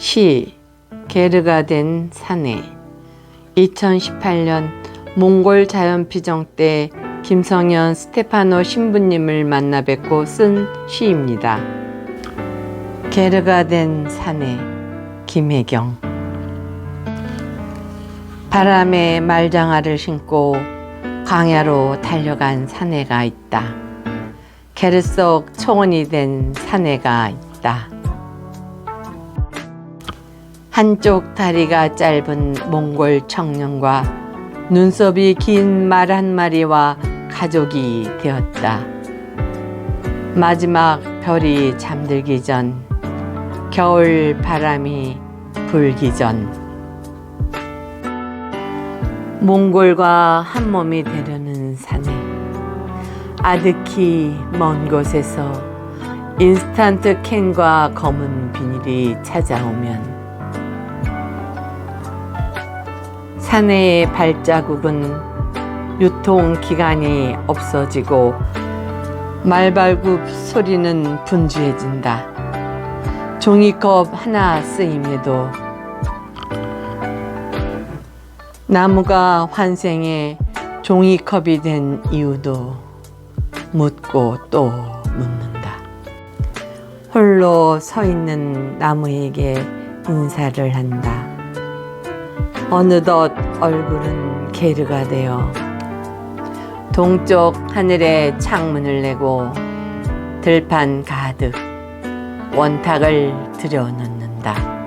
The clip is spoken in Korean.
시 게르가 된 사내 2018년 몽골 자연피정 때 김성현 스테파노 신부님을 만나 뵙고 쓴 시입니다. 게르가 된 사내 김혜경 바람에 말장화를 신고 광야로 달려간 사내가 있다. 게르 속 초원이 된 사내가 있다. 한쪽 다리가 짧은 몽골 청년과 눈썹이 긴 말 한 마리와 가족이 되었다. 마지막 별이 잠들기 전, 겨울 바람이 불기 전, 몽골과 한 몸이 되려는 산에 아득히 먼 곳에서 인스턴트 캔과 검은 비닐이 찾아오면 사내의 발자국은 유통 기간이 없어지고 말발굽 소리는 분주해진다. 종이컵 하나 쓰임에도 나무가 환생해 종이컵이 된 이유도 묻고 또 묻는다. 홀로 서 있는 나무에게 인사를 한다. 어느덧 얼굴은 게르가 되어 동쪽 하늘에 창문을 내고 들판 가득 원탁을 들여놓는다.